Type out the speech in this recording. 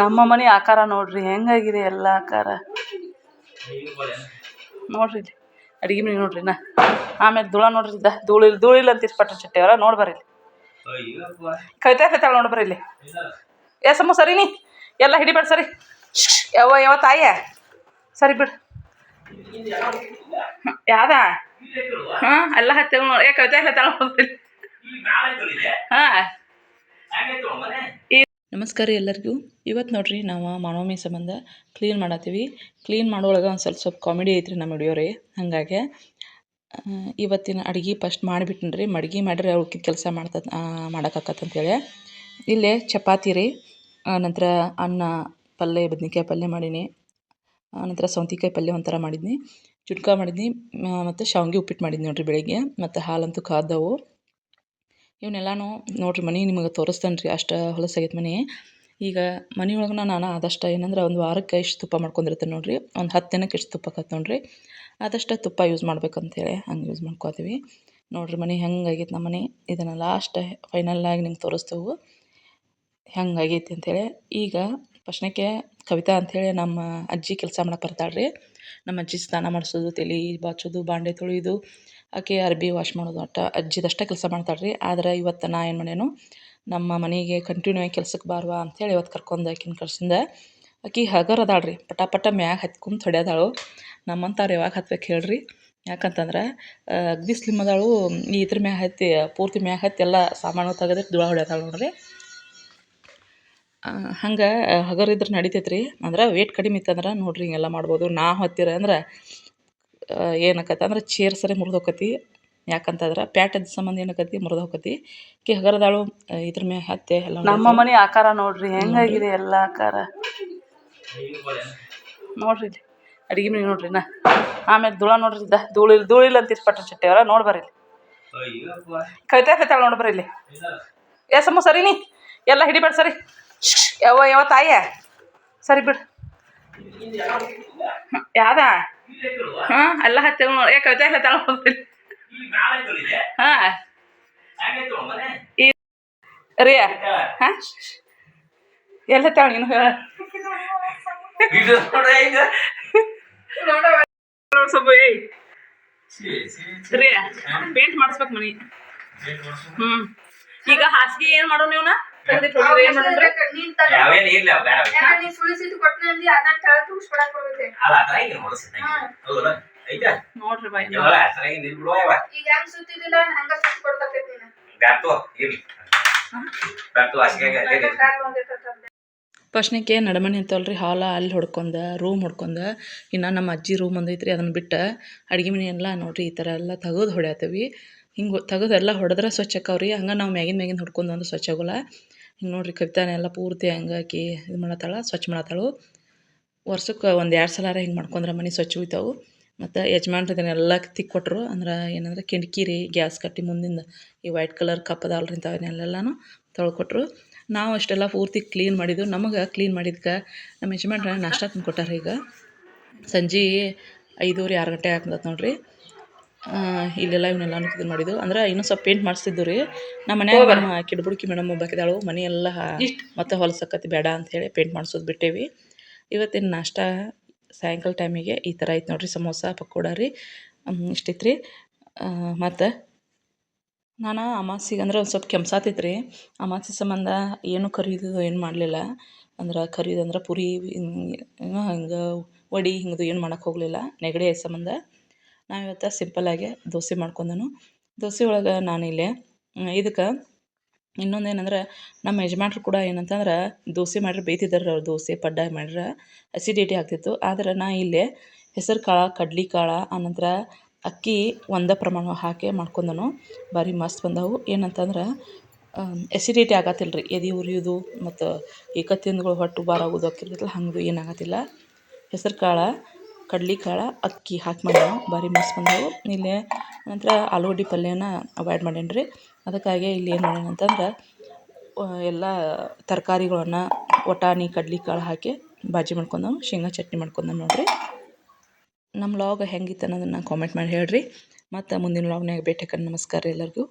ನಮ್ಮ ಮನೆ ಆಕಾರ ನೋಡ್ರಿ, ಹೆಂಗಾಗಿದೆ ಎಲ್ಲ ಆಕಾರ? ನೋಡ್ರಿ ಇಲ್ಲಿ, ಅಡಿಗೆ ಮನೆ ನೋಡ್ರಿ ನಾ. ಆಮೇಲೆ ಧೂಳ ನೋಡ್ರಿ ಇದ್ದ ಧೂಳು ಧೂಳಿಲ್ಲ ಅಂತಿಸ್ ಪಟ್ಟ ಚಟ್ಟಿ ಅವರ, ನೋಡಿ ಬರ್ರಿ ಇಲ್ಲಿ. ಕವಿತಾ ಕೈತಾಳ ನೋಡಿ ಬರ್ರಿ ಇಲ್ಲಿ. ಏ ಸಮ, ಸರಿ ನೀ, ಎಲ್ಲ ಹಿಡಿಬೇಡ ಸರಿ. ಯಾವ ಯಾವ ತಾಯ ಸರಿ ಬಿಡು. ಯಾವ್ದ? ಹಾಂ, ಎಲ್ಲ ಹತ್ತಿ ನೋಡಿ, ಏ ಕವಿತಾ ಹೇಳ್ತಾಳ ನೋಡ್ರಿ ಹಾಂ. ನಮಸ್ಕಾರ ಎಲ್ಲರಿಗೂ. ಇವತ್ತು ನೋಡ್ರಿ ನಾವು ಮಾನವಮಿ ಸಂಬಂಧ ಕ್ಲೀನ್ ಮಾಡತ್ತೀವಿ ಕ್ಲೀನ್ ಮಾಡೋಳಗೆ ಒಂದು ಸ್ವಲ್ಪ ಸ್ವಲ್ಪ ಕಾಮಿಡಿ ಐತ್ರಿ ನಮ್ಮ ವಿಡಿಯೋ ರೀ ಹಾಗಾಗಿ ಇವತ್ತಿನ ಅಡುಗೆ ಫಸ್ಟ್ ಮಾಡಿಬಿಟ್ಟಿನಿ ರೀ. ಮಡ್ಗೆ ಮಾಡಿರಿ ಉಳ್ಕಿದ ಕೆಲಸ ಮಾಡ್ತ ಮಾಡೋಕ್ಕಾಕತ್ತಂತೇಳಿ ಇಲ್ಲೇ ಚಪಾತಿ ರೀ. ನಂತರ ಅನ್ನ ಪಲ್ಯ ಬದ್ನಿಕಾಯಿ ಪಲ್ಯ ಮಾಡೀನಿ. ನಂತರ ಸೌತಿಕಾಯಿ ಪಲ್ಯ ಒಂಥರ ಮಾಡಿದ್ನಿ. ಚುಟ್ಕ ಮಾಡಿದ್ನಿ. ಮತ್ತು ಶಾವ್ಗೆ ಉಪ್ಪಿಟ್ಟು ಮಾಡಿದ್ನಿ ನೋಡ್ರಿ ಬೆಳಿಗ್ಗೆ. ಮತ್ತು ಹಾಲಂತೂ ಕಾದವು ಇವನ್ನೆಲ್ಲನೂ ನೋಡ್ರಿ ಮನೆ ನಿಮಗೆ ತೋರಿಸ್ತೇನೆ ರೀ ಅಷ್ಟು ಹೊಲಸಾಗೈತೆ ಮನೆ. ಈಗ ಮನೆ ಒಳಗೆ ನಾನು ಆದಷ್ಟು ಏನಂದ್ರೆ ಒಂದು ವಾರಕ್ಕೆ ಇಷ್ಟು ತುಪ್ಪ ಮಾಡ್ಕೊಂಡಿರ್ತೇನೆ ನೋಡ್ರಿ. ಒಂದು ಹತ್ತು ದಿನಕ್ಕೆ ಇಷ್ಟು ತುಪ್ಪ ಕತ್ ನೋಡಿರಿ. ಆದಷ್ಟು ತುಪ್ಪ ಯೂಸ್ ಮಾಡ್ಬೇಕಂತೇಳಿ ಹಂಗೆ ಯೂಸ್ ಮಾಡ್ಕೋತೀವಿ. ನೋಡ್ರಿ ಮನೆ ಹೆಂಗಾಗೈತೆ ನಮ್ಮ ಮನೆ. ಇದನ್ನು ಲಾಸ್ಟ್ ಫೈನಲ್ಲಾಗಿ ನಿಮ್ಗೆ ತೋರಿಸ್ತೇವೆ. ಹೆಂಗಾಗೈತಿ ಅಂತೇಳಿ. ಈಗ ಫಸ್ಟ್ನೇಕೆ ಕವಿತಾ ಅಂಥೇಳಿ ನಮ್ಮ ಅಜ್ಜಿ ಕೆಲಸ ಮಾಡಕ್ಕೆ ಬರ್ತಾಳೆ ರೀ ನಮ್ಮ ಅಜ್ಜಿ ಸ್ನಾನ ಮಾಡಿಸೋದು, ತಲೆ ಬಾಚೋದು, ಬಾಂಡೆ ತೊಳೆಯೋದು ಆಕೆ ಅರ್ಬಿ ವಾಶ್ ಮಾಡೋದು ಅಟ್ಟ, ಅಜ್ಜಿದಷ್ಟೇ ಕೆಲಸ ಮಾಡ್ತಾಳೆ ರೀ ಆದ್ರೆ ಇವತ್ತು ನಾ ಏನು ಮಾಡ್ಯಾನು, ನಮ್ಮ ಮನೆಗೆ ಕಂಟಿನ್ಯೂ ಆಗಿ ಕೆಲ್ಸಕ್ಕೆ ಬಾರ್ವಾ ಅಂಥೇಳಿ ಇವತ್ತು ಕರ್ಕೊಂಡು ಆಕಿನ ಕಳ್ಸಿಂದ ಆಕೆ ಹಗರ್ ಅದಾಳೆ ರೀ ಪಟ ಪಟ ಮ್ಯಾಗ ಹತ್ಕೊಂಡು ಹೊಡ್ಯದಾಳು ನಮ್ಮಂಥವ್ರು ಯಾವಾಗ ಹತ್ಬೇಕು ಹೇಳ್ರಿ. ಯಾಕಂತಂದ್ರೆ ಅಗ್ದಿ ಸ್ಲಿಮ್ ಅದಾಳು, ಈ ಇದ್ರ ಮ್ಯಾಗ ಹತ್ತಿ, ಪೂರ್ತಿ ಮ್ಯಾಗ ಹತ್ತಿ ಎಲ್ಲ ಸಾಮಾನು ತೆಗೆದ್ರೆ ದುಳ ಹೊಡ್ಯಾದಾಳು ನೋಡ್ರಿ. ಹಂಗೆ ಹಗರ್ ಇದ್ರೆ ನಡಿತೈತೆ ರೀ ಅಂದ್ರೆ ವೇಟ್ ಕಡಿಮೆ ಇತ್ತಂದ್ರೆ ನೋಡ್ರಿ ಹಿಂಗೆಲ್ಲ ಮಾಡ್ಬೋದು. ನಾ ಹೊತ್ತಿರ ಅಂದ್ರೆ ಏನಾಕತ್ತೆ ಅಂದ್ರೆ ಚೇರ್ ಸರಿ ಮುರಿದು ಹೋಕತಿ ಯಾಕಂತಂದ್ರೆ ಪ್ಯಾಟದ ಸಂಬಂಧ ಏನಾಕತಿ ಮುರಿದು ಹೋಕತಿ ಕಿ ಹಗರದಾಳು ಇದ್ರ ಮ್ಯಾಗ ಹತ್ತೆ ಎಲ್ಲ ನಮ್ಮ ಮನೆ ಆಕಾರ ನೋಡ್ರಿ ಹೆಂಗಾಗಿದೆ ಎಲ್ಲ ಆಕಾರ? ನೋಡ್ರಿ ಇಲ್ಲಿ. ಅಡಿಗೆ ಮನೆ ನೋಡ್ರಿ ನಾ ಆಮೇಲೆ ಧೂಳ ನೋಡ್ರಿ ಇದ್ದ. ಇಲ್ಲ ಧೂಳಿಲ್ಲ ಅಂತ ಪಟ್ಟ ಚಟ್ಟಿ ಅವರ ನೋಡಿ ಬರ್ರಿ ಇಲ್ಲಿ. ಕವಿತಾ ಕೈತಾಳ ನೋಡಿ ಬರ್ರಿ ಇಲ್ಲಿ. ಏ ಸಮ ಸರಿ ನೀ. ಎಲ್ಲ ಹಿಡಿಬೇಡ ಸರಿ. ಯಾವ ಯಾವ ತಾಯ. ಸರಿ ಬಿಡು. ಯಾವ್ದ? ಹಾಂ ಎಲ್ಲ ಹತ್ತಿರ ನೋಡಿ. ಏ ಕವಿತಾ ಹೇಳ್ತಾಳ ನೋಡ್ರಿ ಹಾಂ. ರಿಯಾ. ಹಾಂ? ಎಲ್ಲಿ ಹತ್ತಾಳ ನೀನು ಹೇಳ ಸ್ವಲ್ಪ ಏಯ್. ರಿಯಾ ಪೇಂಟ್ ಮಾಡಿಸ್ಬೇಕು ಮನಿ. ಹ್ಮ್. ಈಗ ಹಾಸಿಗೆ ಏನ್ ಮಾಡೋ ನೀವ್ನ? ಯಾವೇನ್ ಇರ್ಲಿ ಬೇಡ ನೀ ಸುಳಿಸಿದ್ದು ಕೊಟ್ಟನಲ್ಲಿ ಅದನ್ನ ತಳ ತೂಗಿಸ್ಕೊಳಕ್ ಅಲ್ಲ ಅದ್ರಾಗ ಹೊಲಸಿದ್ದ ಹೌದಲ್ಲ? ಐತಾ? ನೋಡ್ರಿ ಬಾಯ್ ಇವಾಗ ಅದ್ರಾಗ ನಿಲ್ ಬಿಡುವ ಇವ ಈಗ ಹೆಂಗ್ ಸುತ್ತಿದಿಲ್ಲ ಹಂಗ ಸುತ್ತಿ ಕೊಡ್ತೈತಿ ನೀನು. ಬ್ಯಾಡ್ತು ಇರ್ಲಿ. ಬ್ಯಾಡ್ತು ಹಾಸಿಗೆ ಅಲ್ಲೇ ಇರ್ಲಿ. ಕಾಲ್ ಒಂದಿರ್ತೈತೆ ಫಸ್ಟ್ನೇಕೆ ನಡಮನೆ ಅಂತಲ್ರಿ ಹಾಲ ಅಲ್ಲಿ ಹೊಡ್ಕೊಂಡ ರೂಮ್ ಹೊಡ್ಕೊಂಡ ಇನ್ನ ನಮ್ಮ ಅಜ್ಜಿ ರೂಮ್ ಒಂದೈತ್ರಿ ಐತ್ರಿ ಅದನ್ನು ಬಿಟ್ಟು ಅಡುಗೆ ಮನೆ ಎಲ್ಲ ನೋಡ್ರಿ ಈ ಥರ ಎಲ್ಲ ತೆಗೆದು ಹೊಡ್ಯಾತೀವಿ. ಹಿಂಗೆ ತೆಗೆದು ಎಲ್ಲ ಹೊಡೆದ್ರೆ ಸ್ವಚ್ಛ ಆಕಾವ್ರಿ ಹಂಗೆ ನಾವು ಮ್ಯಾಗಿನ ಮ್ಯಾಗಿನ ಹೊಡ್ಕೊಂಡು ಅಂದ್ರೆ ಸ್ವಚ್ಛ ಆಗೋಲ್ಲ ಹಿಂಗೆ ನೋಡ್ರಿ ಕವಿತಾನೆ ಎಲ್ಲ ಪೂರ್ತಿ ಹಂಗೆ ಆಕಿ ಇದು ಮಾಡತ್ತಾಳ, ಸ್ವಚ್ಛ ಮಾಡತ್ತಾಳು. ವರ್ಷಕ್ಕೆ ಒಂದು ಎರಡು ಸಲಾರ ಹಿಂಗೆ ಮಾಡ್ಕೊಂಡ್ರೆ ಮನೆ ಸ್ವಚ್ಛ ಉಯ್ತಾವು. ಮತ್ತು ಯಜಮಾನ್ರು ಇದನ್ನೆಲ್ಲ ತಿಕ್ ಕೊಟ್ಟರು ಅಂದ್ರೆ ಏನಂದ್ರೆ ಕಿಟಕಿ ಗ್ಯಾಸ್ ಕಟ್ಟಿ ಮುಂದಿಂದ ಈ ವೈಟ್ ಕಲರ್ ಕಪ್ ಅದಾವಲ್ರಿ ಇಂಥವನ್ನೆಲ್ಲನೂ ತೊಳ್ಕೊಟ್ರು ನಾವು ಅಷ್ಟೆಲ್ಲ ಪೂರ್ತಿ ಕ್ಲೀನ್ ಮಾಡಿದ್ದು. ನಮಗೆ ಕ್ಲೀನ್ ಮಾಡಿದ್ಕೆ ನಮ್ಮ ಯಜಮಾನ್ರ ನಾಷ್ಟ ತಂದು ಕೊಟ್ಟಾರ ಈಗ. ಸಂಜೆ ಐದೂವರೆ ಆರು ಗಂಟೆ ಆಗ್ತದೆ ನೋಡ್ರಿ. ಇಲ್ಲೆಲ್ಲ ಇವನ್ನೆಲ್ಲ ಇದು ಮಾಡಿದ್ದು ಅಂದ್ರೆ ಇನ್ನೂ ಸ್ವಲ್ಪ ಪೇಂಟ್ ಮಾಡಿಸ್ತಿದ್ದು ರೀ. ನಮ್ಮ ಮನ್ಯಾಗ ನಮ್ಮ ಕಿಡ್ಬುಡ್ಕಿ ಮೇಡಮ್ ಒಬ್ಬಾಕಿದಾಳು. ಮನೆ ಎಲ್ಲ ಮತ್ತೆ ಹೊಲಸಕ್ಕತ್ತಿ ಬೇಡ ಅಂಥೇಳಿ ಪೇಂಟ್ ಮಾಡಿಸೋದು ಬಿಟ್ಟೇವಿ. ಇವತ್ತಿನ ನಾಷ್ಟ ಸಾಯಂಕಾಲ ಟೈಮಿಗೆ ಈ ಥರ ಐತೆ ನೋಡ್ರಿ ಸಮೋಸ ಪಕೋಡ ರೀ. ಇಷ್ಟಿತ್ತು ರೀ. ಮತ್ತು ನಾನು ಅಮಾಸಿಗೆ ಅಂದ್ರೆ ಒಂದು ಸ್ವಲ್ಪ ಕೆಮ್ಸಾತೈತೆ ರೀ. ಅಮಾಸಿ ಸಂಬಂಧ ಏನು ಕರಿದು ಏನು ಮಾಡಲಿಲ್ಲ. ಅಂದ್ರೆ ಕರಿದು ಅಂದ್ರೆ ಪುರಿ ಹಿಂಗೆ ಹಿಂಗೆ ವಡಿ ಹಿಂಗದು ಏನು ಮಾಡೋಕ್ಕೆ ಹೋಗಲಿಲ್ಲ. ನೆಗಡಿ ಸಂಬಂಧ. ನಾವು ಇವತ್ತು ಸಿಂಪಲ್ಲಾಗಿ ದೋಸೆ ಮಾಡ್ಕೊಂಡನು. ದೋಸೆ ಒಳಗೆ ನಾನಿಲ್ಲಿ ಇದಕ್ಕೆ ಇನ್ನೊಂದೇನಂದ್ರೆ ನಮ್ಮ ಯಜಮಾನ್ರು ಕೂಡ ಏನಂತಂದ್ರೆ ದೋಸೆ ಮಾಡ್ರೆ ಬೇಯ್ತಿದ್ದಾರೆ ಅವ್ರು ದೋಸೆ ಪಡ್ಡ ಮಾಡ್ರೆ ಅಸಿಡಿಟಿ ಆಗ್ತಿತ್ತು. ಆದ್ರೆ ನಾ ಇಲ್ಲೇ ಹೆಸರು ಕಾಳು, ಕಡ್ಲಿ ಕಾಳು, ಆನಂತರ ಅಕ್ಕಿ ಒಂದೇ ಪ್ರಮಾಣ ಹಾಕಿ ಮಾಡ್ಕೊಂಡನು. ಭಾರಿ ಮಸ್ತ್ ಬಂದವು. ಏನಂತಂದ್ರೆ ಎಸಿಡಿಟಿ ಆಗತ್ತಿಲ್ಲ ರೀ ಎದೆ ಉರಿಯೋದು ಮತ್ತು ಏಕ ಹೊಟ್ಟು ಆಗೋದು ಆಕಿರ್ತೈತಲ್ಲ ಹಂಗೆ ಏನಾಗತ್ತಿಲ್ಲ. ಹೆಸರು ಕಾಳು ಕಡ್ಲೆ ಕಾಳು ಅಕ್ಕಿ ಹಾಕಿ ಮಾಡ್ಯಾನ ಭಾರಿ ಮಸ್ತ್ ಬಂದವು. ಇಲ್ಲೇ ನಂತರ ಆಲೂಗಡ್ಡೆ ಪಲ್ಯನ ಅವಾಯ್ಡ್ ಮಾಡೇನಿ ರೀ ಅದಕ್ಕಾಗಿ ಇಲ್ಲಿ ಏನು ಮಾಡ್ಯಾನ ಅಂತಂದ್ರೆ ಎಲ್ಲ ತರಕಾರಿಗಳನ್ನ ಕಡ್ಲೆ ಕಾಳು ಹಾಕಿ ಬಾಜಿ ಮಾಡ್ಕೊಂಡವು ಶೇಂಗಾ ಚಟ್ನಿ ಮಾಡ್ಕೊಂಡ ನೋಡಿರಿ. ನಮ್ಮ ಲಾಗ್ ಹೆಂಗಿತ್ತು ಅನ್ನೋದನ್ನು ಕಾಮೆಂಟ್ ಮಾಡಿ ಹೇಳಿರಿ. ಮತ್ತು ಮುಂದಿನ ಲಾಗ್ನಾಗ ಭೇಟಿ ನಮಸ್ಕಾರ ಎಲ್ಲರಿಗೂ.